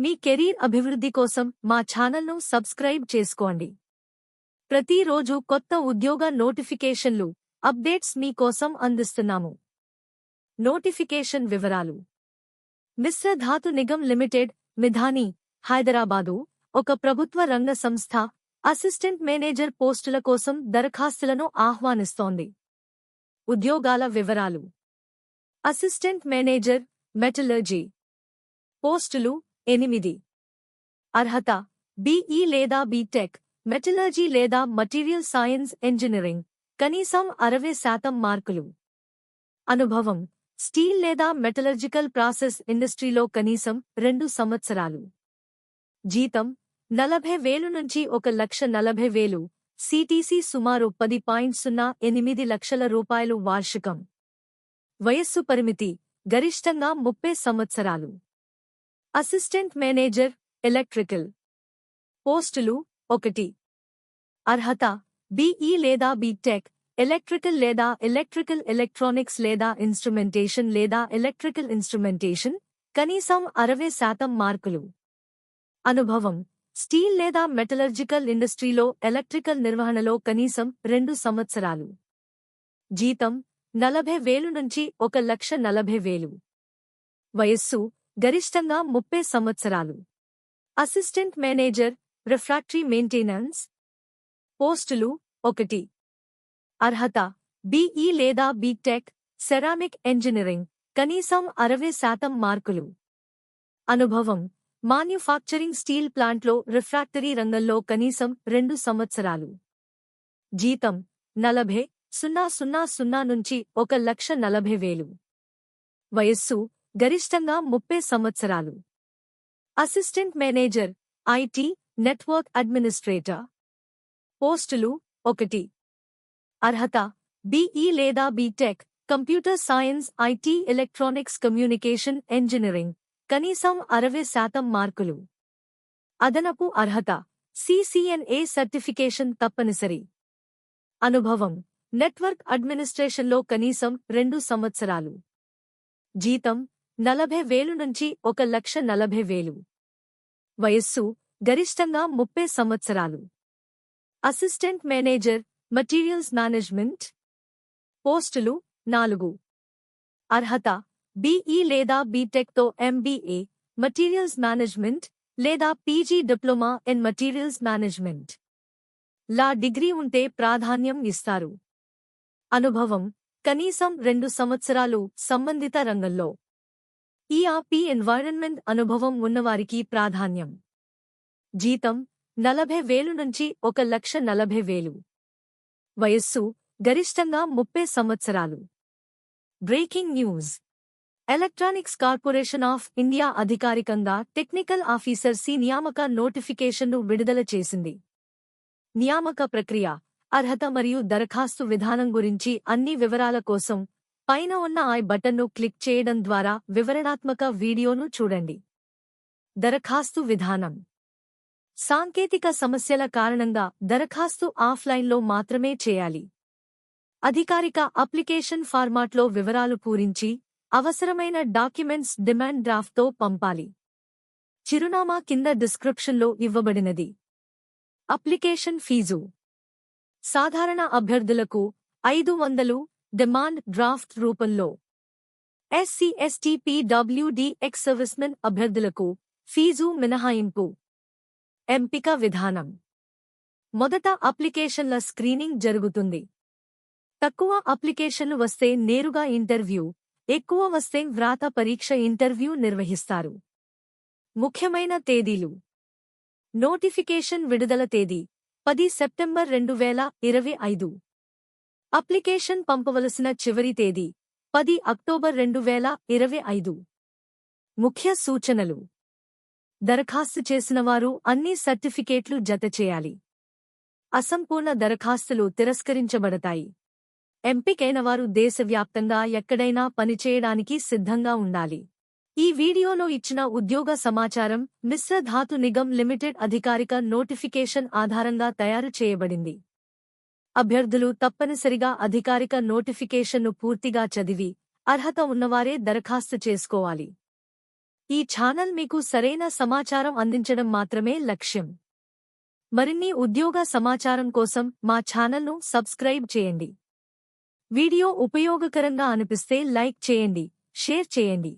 మీ career అభివృద్ధి కోసం మా ఛానల్ను సబ్స్క్రైబ్ చేసుకోండి. ప్రతిరోజు కొత్త ఉద్యోగ నోటిఫికేషన్లు అప్డేట్స్ మీకోసం అందిస్తున్నాము. నోటిఫికేషన్ వివరాలు. మిశ్ర ధాతు నిగమ్ లిమిటెడ్ మిధాని హైదరాబాదు ఒక ప్రభుత్వ రంగ సంస్థ అసిస్టెంట్ మేనేజర్ పోస్టుల కోసం దరఖాస్తులను ఆహ్వానిస్తోంది. ఉద్యోగాల వివరాలు. Assistant manager metallurgy. పోస్టులు ఎనిమిది. అర్హత బీఈ లేదా బీటెక్ మెటలర్జీ లేదా మటీరియల్ సైన్స్ ఇంజనీరింగ్ కనీసం అరవై శాతం మార్కులు. అనుభవం స్టీల్ లేదా మెటలర్జికల్ ప్రాసెస్ ఇండస్ట్రీలో కనీసం రెండు సంవత్సరాలు. జీతం నలభై వేలు నుంచి ఒక లక్ష నలభై వేలు సిటీసీ సుమారు పది పాయింట్ సున్నా ఎనిమిది లక్షల రూపాయలు వార్షికం. వయస్సు పరిమితి గరిష్టంగా ముప్పై సంవత్సరాలు. అసిస్టెంట్ మేనేజర్ ఎలక్ట్రికల్ పోస్టులు ఒకటి. అర్హత బీఈ లేదా బీటెక్ ఎలక్ట్రికల్ లేదా ఎలక్ట్రికల్ ఎలక్ట్రానిక్స్ లేదా ఇన్స్ట్రుమెంటేషన్ లేదా ఎలక్ట్రికల్ ఇన్స్ట్రుమెంటేషన్ కనీసం అరవై శాతం మార్కులు. అనుభవం స్టీల్ లేదా మెటలర్జికల్ ఇండస్ట్రీలో ఎలక్ట్రికల్ నిర్వహణలో కనీసం రెండు సంవత్సరాలు. జీతం నలభై వేలు నుంచి ఒక లక్ష నలభై వేలు. వయస్సు గరిష్టంగా ముప్పై సంవత్సరాలు. Assistant manager refractory maintenance. పోస్టులు ఒకటి. అర్హత బీఈ లేదా బీటెక్ సెరామిక్ ఇంజనీరింగ్ కనీసం అరవై శాతం మార్కులు. అనుభవం మాన్యుఫాక్చరింగ్ స్టీల్ ప్లాంట్లో రిఫ్రాక్టరీ రంగంలో కనీసం రెండు సంవత్సరాలు. జీతం నలభై సున్నా సున్నా సున్నా నుంచి ఒక లక్ష నలభై వేలు. వయస్సు గరిష్టంగా ముప్పై సంవత్సరాలు. Assistant manager IT network administrator. పోస్టులు ఒకటి. అర్హత బీఈ లేదా BTech computer science IT electronics communication engineering కనీసం అరవై శాతం మార్కులు. అదనపు అర్హత సిసిఎన్ఏ సర్టిఫికేషన్ తప్పనిసరి. అనుభవం నెట్వర్క్ అడ్మినిస్ట్రేషన్లో కనీసం రెండు సంవత్సరాలు. జీతం నలభై వేలు నుంచి ఒక లక్ష నలభై వేలు. వయస్సు గరిష్టంగా ముప్పై సంవత్సరాలు. Assistant manager materials management. పోస్టులు నాలుగు. అర్హత బీఈ లేదా బీటెక్తో ఎంబీఏ మటీరియల్స్ మేనేజ్మెంట్ లేదా PG diploma in materials management. Law degree ఉంటే ప్రాధాన్యం ఇస్తారు. అనుభవం కనీసం రెండు సంవత్సరాలు సంబంధిత రంగంలో. ఈఆర్పీ ఎన్వైరన్మెంట్ అనుభవం ఉన్నవారికి ప్రాధాన్యం. జీతం నలభై వేలు నుంచి ఒక లక్ష నలభై వేలు. వయస్సు గరిష్టంగా ముప్పై సంవత్సరాలు. Breaking news. Electronics corporation of India అధికారికంగా టెక్నికల్ ఆఫీసర్ సి నియామక నోటిఫికేషన్ను విడుదల చేసింది. నియామక ప్రక్రియ అర్హత మరియు దరఖాస్తు విధానం గురించి అన్ని వివరాల కోసం పైన ఉన్న ఐ బటన్ను క్లిక్ చేయడం ద్వారా వివరణాత్మక వీడియోను చూడండి. దరఖాస్తు విధానం. సాంకేతిక సమస్యల కారణంగా దరఖాస్తు ఆఫ్లైన్లో మాత్రమే చేయాలి. అధికారిక అప్లికేషన్ ఫార్మాట్లో వివరాలు పూరించి అవసరమైన డాక్యుమెంట్స్ డిమాండ్ డ్రాఫ్ట్తో పంపాలి. చిరునామా కింద డిస్క్రిప్షన్లో ఇవ్వబడినది. Application fee. సాధారణ అభ్యర్థులకు ఐదు వందలు డిమాండ్ డ్రాఫ్ట్ రూపంలో. SC ST PWD ex servicemen అభ్యర్థులకు ఫీజు మినహాయింపు. ఎంపిక విధానం. మొదట అప్లికేషన్ల స్క్రీనింగ్ జరుగుతుంది. తక్కువ అప్లికేషన్లు వస్తే నేరుగా ఇంటర్వ్యూ ఎక్కువ వస్తే వ్రాత పరీక్ష ఇంటర్వ్యూ నిర్వహిస్తారు. ముఖ్యమైన తేదీలు. నోటిఫికేషన్ విడుదల తేదీ పది సెప్టెంబర్ రెండు వేల ఇరవై ఐదు. అప్లికేషన్ పంపవలసిన చివరి తేదీ పది అక్టోబర్ రెండు వేల ఇరవై ఐదు. ముఖ్య సూచనలు. దరఖాస్తు చేసినవారు అన్ని సర్టిఫికేట్లు జతచేయాలి అసంపూర్ణ దరఖాస్తులు తిరస్కరించబడతాయి. ఎంపికైనవారు దేశవ్యాప్తంగా ఎక్కడైనా పనిచేయడానికి సిద్ధంగా ఉండాలి. ఈ వీడియోలో ఇచ్చిన ఉద్యోగ సమాచారం మిశ్ర ధాతు నిగమ్ లిమిటెడ్ అధికారిక నోటిఫికేషన్ ఆధారంగా తయారు చేయబడింది. అభ్యర్థులు తప్పనిసరిగా అధికారిక నోటిఫికేషన్ను పూర్తిగా చదివి అర్హత ఉన్నవారే దరఖాస్తు చేసుకోవాలి. ఈ ఛానల్ మీకు సరైన సమాచారం అందించడం మాత్రమే లక్ష్యం. మరిన్ని ఉద్యోగ సమాచారం కోసం మా ఛానల్ను సబ్స్క్రైబ్ చేయండి. వీడియో ఉపయోగకరంగా అనిపిస్తే లైక్ చేయండి షేర్ చేయండి.